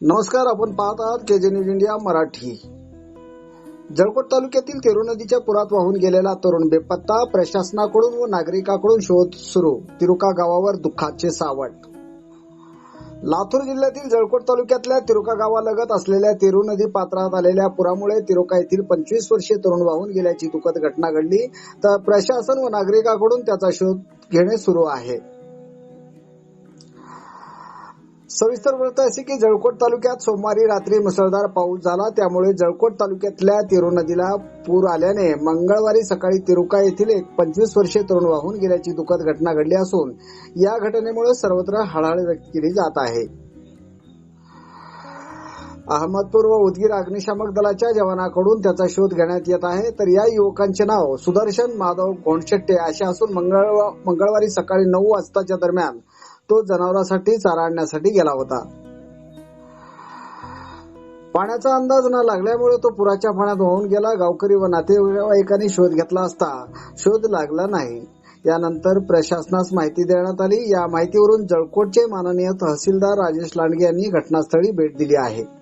नमस्कार आपण पाहत आहात KJ news India Marathi. Jalkot तालुक्यातील तेरू नदीच्या पुरात वाहून गेलेला तरुण बेपत्ता प्रशासनाकडून व नागरिकांकडून शोध सुरू. तिरुका गावावर दुःखाचे सावट. लातूर जिल्ह्यातील जळकोट तालुक्यातल्या तिरुका गावालगत असलेल्या तेरू नदी पात्रात आलेल्या पुरामुळे तिरुका येथील पंचवीस वर्षीय तरुण वाहून गेल्याची दुःखद घटना घडली. तर प्रशासन व नागरिकांकडून त्याचा शोध घेणे सुरू आहे. सविस्तर वृत्त असे की जळकोट तालुक्यात सोमवारी रात्री मुसळधार पाऊस झाला. त्यामुळे जळकोट तालुक्यातल्या तिरू नदीला पूर आल्याने मंगळवारी सकाळी तिरुका येथील एक पंचवीस वर्षीय तरुण वाहून गेल्याची दुःखद घटना घडली असून या घटनेमुळे सर्वत्र हळहळ व्यक्त केली जात आहे. अहमदपूर व उदगीर अग्निशामक दलाच्या जवानाकडून त्याचा शोध घेण्यात येत आहे. तर या युवकांचे नाव सुदर्शन माधव गोंडशेट्टे असे असून मंगळवा- मंगळवारी सकाळी नऊ वाजताच्या दरम्यान तो जनावरांसाठी चारा आणण्यासाठी गेला होता. पाण्याचा अंदाज न लागल्यामुळे तो पुराच्या पाण्यात वाहून गेला. गावकरी व नातेवाईकांनी शोध घेतला असता शोध लागला नाही. यानंतर प्रशासनास माहिती देण्यात आली. या माहितीवरून जळकोटचे माननीय तहसीलदार राजेश लांडगे यांनी घटनास्थळी भेट दिली आहे.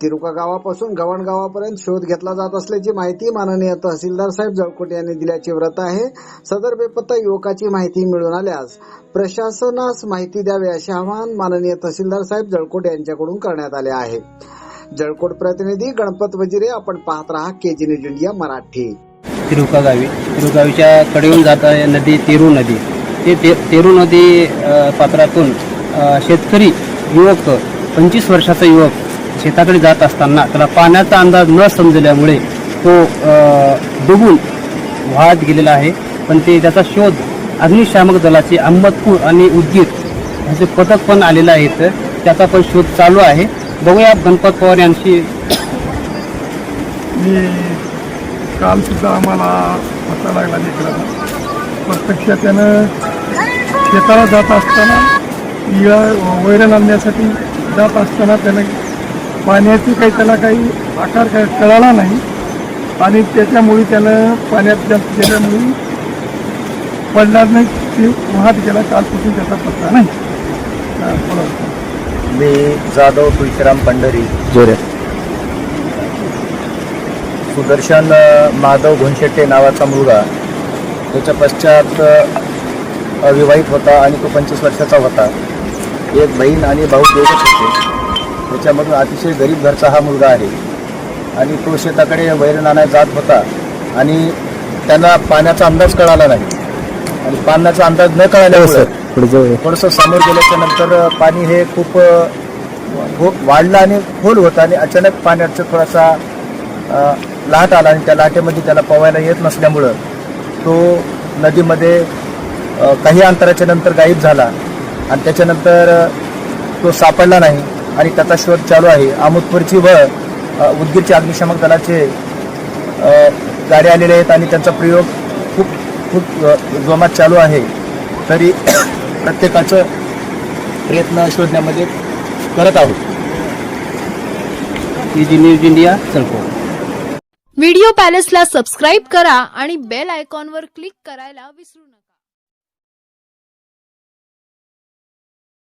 तिरुका गावापासून गव्हाण गावापर्यंत शोध घेतला जात असल्याची माहिती माननीय तहसीलदार साहेब जळकोट यांनी दिल्याचे व्रत आहे. सदर बेपत्ता युवकाची माहिती मिळून आल्यास प्रशासनास माहिती द्यावी असे आवाहन माननीय तहसीलदार साहेब जळकोट यांच्याकडून करण्यात आले आहे. जळकोट प्रतिनिधी गणपत वजिरे आपण पाहत राहा केजी न्यूज इंडिया मराठी. तिरुका गावी. तिरुगावीच्या कडेहून जात आहे नदी तेरू नदी. ते ते तेरू नदी पात्रातून शेतकरी युवक पंचवीस वर्षाचा युवक शेताकडे जात असताना त्याला पाण्याचा अंदाज न समजल्यामुळे तो डुबून वाहत गेलेला आहे. पण ते त्याचा शोध अग्निशामक दलाचे अहमदपूर आणि उदगीर ह्याचे पथक पण आलेले आहेत. त्याचा पण शोध चालू आहे. बघूया गणपत पवार यांची मी कालसुद्धा आम्हाला पत्ता लागला लेकराचा प्रत्यक्ष त्यानं शेताला जात असताना वैरण आणण्यासाठी जात असताना त्यानं पाण्याची काही त्याला काही आकार काय कळाला नाही. आणि त्याच्यामुळे त्यानं पाण्यात जंप केल्यामुळे पडणार नाही ते वाहत गेला कालपासून त्याचा पत्ता नाही. मी जाधव तुळशीराम पंढरी. जोऱ्यात सुदर्शन माधव घोणशेट्टे नावाचा मुलगा. त्याच्या पश्चात अविवाहित होता आणि तो पंचवीस वर्षाचा होता. एक बहीण आणि भाऊ दोघच होते. त्याच्यामधून अतिशय गरीब घरचा हा मुलगा आहे. आणि तो शेताकडे वैरण आणायला जात होता. आणि त्यांना पाण्याचा अंदाज कळाला नाही. आणि पाण्याचा अंदाज न कळाल्यामुळे थोडंसं समोर गेल्याच्यानंतर पाणी हे खूप वाढलं आणि खोल होतं आणि अचानक पाण्याचा थोडासा लाट आला आणि त्या लाटेमध्ये त्याला पोवायला येत नसल्यामुळं तो नदीमध्ये काही अंतराच्या नंतर गायब झाला. आणि त्याच्यानंतर तो सापडला नाही. आणि त्याचा शोध चालू आहे. आमोदपूरची व अ, उदगीरच्या अग्निशामक दलाचे गाड्या आलेले आहेत आणि त्यांचा प्रयोग खूप खूप जोमात चालू आहे. तरी प्रत्येकाचं प्रयत्न शोधण्यामध्ये करत आहोत. न्यूज इंडिया चलको व्हिडिओ पॅलेसला सबस्क्राईब करा आणि बेल आयकॉनवर क्लिक करायला विसरू नका.